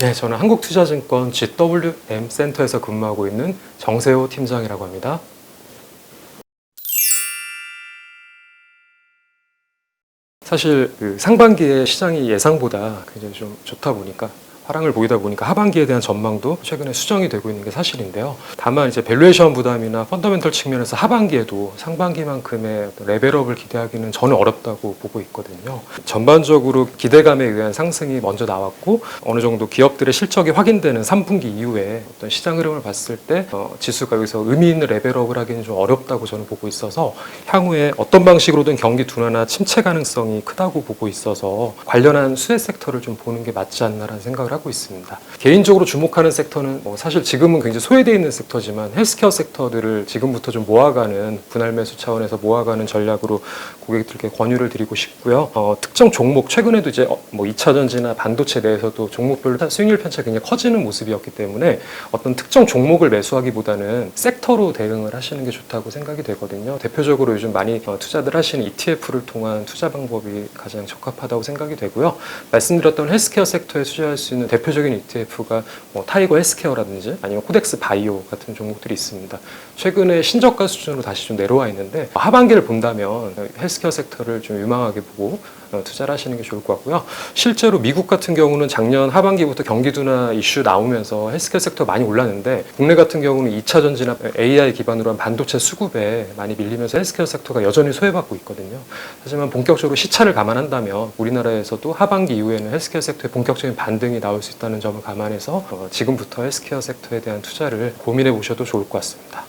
네, 저는 한국투자증권 GWM 센터에서 근무하고 있는 정세호 팀장이라고 합니다. 사실 그 상반기에 시장이 예상보다 굉장히 좀 좋다 보니까 화랑을 보이다 보니까 하반기에 대한 전망도 최근에 수정이 되고 있는 게 사실인데요. 다만 이제 밸류에이션 부담이나 펀더멘털 측면에서 하반기에도 상반기만큼의 레벨업을 기대하기는 저는 어렵다고 보고 있거든요. 전반적으로 기대감에 의한 상승이 먼저 나왔고 어느 정도 기업들의 실적이 확인되는 3분기 이후에 어떤 시장 흐름을 봤을 때 어, 지수가 여기서 의미 있는 레벨업을 하기는 좀 어렵다고 저는 보고 있어서 향후에 어떤 방식으로든 경기 둔화나 침체 가능성이 크다고 보고 있어서 관련한 수혜 섹터를 좀 보는 게 맞지 않나라는 생각을 하고 있습니다. 개인적으로 주목하는 섹터는 뭐 사실 지금은 굉장히 소외되어 있는 섹터지만 헬스케어 섹터들을 지금부터 좀 모아가는 분할 매수 차원에서 모아가는 전략으로 고객들께 권유를 드리고 싶고요. 어, 특정 종목 최근에도 이제 어, 뭐 2차 전지나 반도체 내에서도 종목별로 수익률 편차가 굉장히 커지는 모습이었기 때문에 어떤 특정 종목을 매수하기보다는 섹터로 대응을 하시는 게 좋다고 생각이 되거든요. 대표적으로 요즘 많이 어, 투자들 하시는 ETF를 통한 투자 방법이 가장 적합하다고 생각이 되고요. 말씀드렸던 헬스케어 섹터에 투자할 수 있는 대표적인 ETF가 뭐 타이거 헬스케어라든지 아니면 코덱스 바이오 같은 종목들이 있습니다. 최근에 신저가 수준으로 다시 좀 내려와 있는데 하반기를 본다면 헬스케어 섹터를 좀 유망하게 보고 어, 투자를 하시는 게 좋을 것 같고요. 실제로 미국 같은 경우는 작년 하반기부터 경기 둔화 이슈 나오면서 헬스케어 섹터 많이 올랐는데 국내 같은 경우는 2차 전지나 AI 기반으로 한 반도체 수급에 많이 밀리면서 헬스케어 섹터가 여전히 소외받고 있거든요. 하지만 본격적으로 시차를 감안한다면 우리나라에서도 하반기 이후에는 헬스케어 섹터의 본격적인 반등이 나올 수 있다는 점을 감안해서 어, 지금부터 헬스케어 섹터에 대한 투자를 고민해 보셔도 좋을 것 같습니다.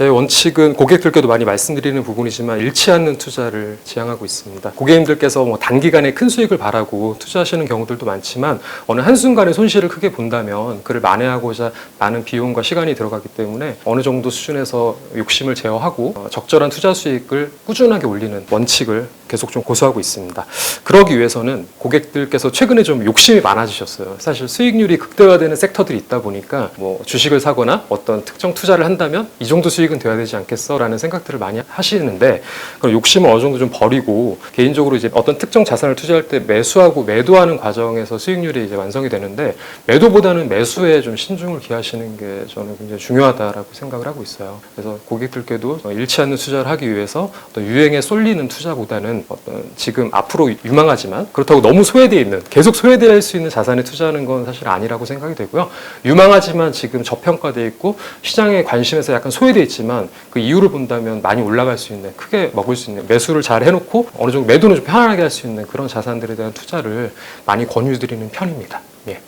제 원칙은 고객들께도 많이 말씀드리는 부분이지만 잃지 않는 투자를 지향하고 있습니다. 고객님들께서 뭐 단기간에 큰 수익을 바라고 투자하시는 경우들도 많지만 어느 한순간에 손실을 크게 본다면 그를 만회하고자 많은 비용과 시간이 들어가기 때문에 어느 정도 수준에서 욕심을 제어하고 어, 적절한 투자 수익을 꾸준하게 올리는 원칙을 계속 좀 고수하고 있습니다. 그러기 위해서는 고객들께서 최근에 좀 욕심이 많아지셨어요. 사실 수익률이 극대화되는 섹터들이 있다 보니까 뭐 주식을 사거나 어떤 특정 투자를 한다면 이 정도 수익은 돼야 되지 않겠어라는 생각들을 많이 하시는데 그럼 욕심을 어느 정도 좀 버리고 개인적으로 이제 어떤 특정 자산을 투자할 때 매수하고 매도하는 과정에서 수익률이 이제 완성이 되는데 매도보다는 매수에 좀 신중을 기하시는 게 저는 굉장히 중요하다라고 생각을 하고 있어요. 그래서 고객들께도 잃지 않는 투자를 하기 위해서 유행에 쏠리는 투자보다 는 어떤 지금 앞으로 유망하지만 그렇다고 너무 소외되어 있는 계속 소외될 수 있는 자산에 투자하는 건 사실 아니라고 생각이 되고요. 유망하지만 지금 저평가돼 있고 시장의 관심에서 약간 소외돼 있지만 그 이유를 본다면 많이 올라갈 수 있는 크게 먹을 수 있는 매수를 잘 해놓고 어느 정도 매도는 좀 편안하게 할 수 있는 그런 자산들에 대한 투자를 많이 권유드리는 편입니다. 예.